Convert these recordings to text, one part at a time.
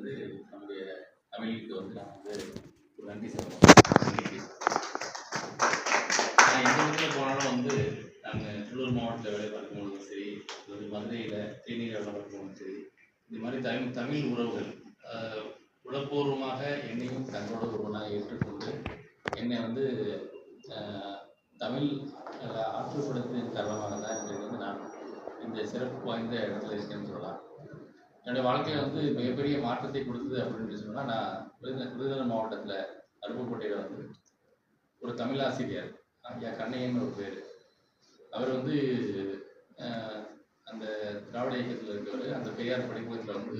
வந்து நம்முடைய தமிழுக்கு வந்து நான் வந்து ஒரு நன்றி சொல்லணும். நான் எந்த இடத்துல போனாலும் வந்து நாங்கள் திருவள்ளூர் மாவட்டத்தில் வேலை பார்க்கும்போதும் சரி ஒரு மதுரையில் தேநீர் வேலை பார்க்கும்போதும் சரி இந்த மாதிரி தமிழ் தமிழ் உறவுகள் உளப்பூர்வமாக என்னையும் தங்களோட ஒருவனாக ஏற்றுக்கொண்டு என்னை வந்து தமிழ் ஆற்றுப்படுத்தின் காரணமாக தான் இன்றைக்கு வந்து நான் இந்த சிறப்பு வாய்ந்த இடத்துல இருக்கேன்னு சொல்லலாம். என்னுடைய வாழ்க்கையில் வந்து மிகப்பெரிய மாற்றத்தை கொடுத்தது அப்படின்னு சொன்னால் நான் விருதுநகர் விருதுநகர் மாவட்டத்தில் அருப்புக்கோட்டையில் வந்து ஒரு தமிழ் ஆசிரியர் ஐயா கண்ணையன் ஒரு பேர். அவர் வந்து அந்த திராவிட இயக்கத்தில் இருக்கவர் அந்த பெரியார் படிப்பகத்தில் வந்து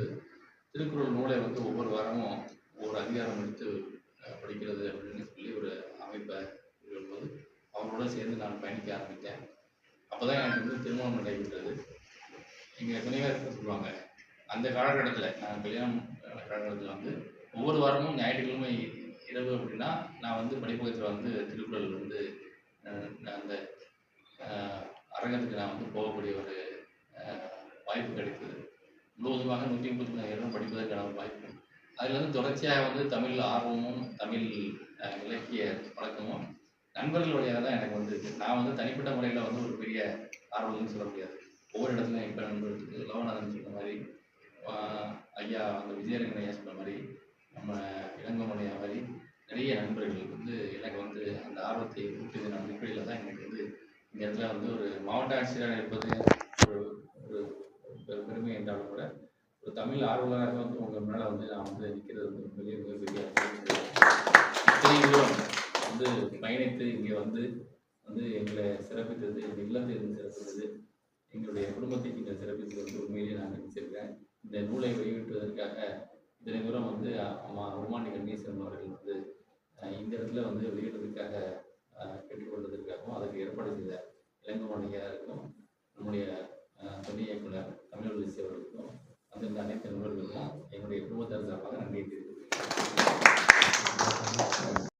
திருக்குறள் நூலை வந்து ஒவ்வொரு வாரமும் ஒவ்வொரு அதிகாரம் எடுத்து படிக்கிறது அப்படின்னு சொல்லி ஒரு அமைப்பை இருக்கும்போது அவரோட சேர்ந்து நான் பயணிக்க ஆரம்பித்தேன். அப்போ தான் எனக்கு வந்து திருமணம் நடைபெற்றது. எங்கள் துணைவர் சொல்லுவாங்க அந்த காலகட்டத்தில் நான் கல்யாணம் காலகட்டத்தில் வந்து ஒவ்வொரு வாரமும் ஞாயிற்றுக்கிழமை இரவு அப்படின்னா நான் வந்து படிப்பகத்தில் வந்து திருக்குறள் வந்து நான் அந்த அரங்கத்துக்கு நான் வந்து போகக்கூடிய ஒரு வாய்ப்பு கிடைத்தது. முழுவதுமாக நூற்றி முப்பத்தி நாலு படிப்பதற்கான வாய்ப்பு. அதில் வந்து தொடர்ச்சியாக வந்து தமிழ் ஆர்வமும் தமிழ் இலக்கிய பழக்கமும் நண்பர்கள் வழியாக தான் எனக்கு வந்து நான் வந்து தனிப்பட்ட முறையில் வந்து ஒரு பெரிய ஆர்வம்னு சொல்ல முடியாது. ஒவ்வொரு இடத்துலையும் இப்போ நண்பர்களுக்கு லோகநாதன் சொன்ன மாதிரி ஆஹ் ஐயா அந்த விஜயரங்கன் ஐயா சொன்ன மாதிரி நம்ம இளங்கமணி மாதிரி நிறைய நண்பர்கள் வந்து எனக்கு வந்து அந்த ஆர்வத்தை ஊட்டியது நான் அடிப்படையில் தான் எனக்கு வந்து இந்த இடத்துல வந்து ஒரு மாவட்ட ஆட்சியராக இருப்பது ஒரு ஒரு பெருமை என்றாலும் கூட ஒரு தமிழ் ஆர்வலராக வந்து உங்கள் மேலே வந்து நான் வந்து நிற்கிறது வந்து உண்மையிலேயே மிகப்பெரிய வந்து பயணித்து இங்கே வந்து வந்து எங்களை சிறப்பித்தது எங்கள் இல்லத்தை இருந்து சிறப்பித்தது எங்களுடைய குடும்பத்தை நீங்கள் சிறப்பித்தது வந்து உண்மையிலேயே நான் இந்த நூலை வெளியிட்டுவதற்காக இத்தனை வந்து அம்மா உமாண்டி கணேசன் அவர்கள் வந்து இந்த இடத்துல வந்து வெளியிடுவதற்காக கேட்டுக்கொள்வதற்காகவும் அதற்கு ஏற்பாடு செய்த இளங்கோமணியாருக்கும் நம்முடைய துணை இயக்குனர் தமிழ் அவர்களுக்கும் அந்த அனைத்து நூல்களுக்கும் என்னுடைய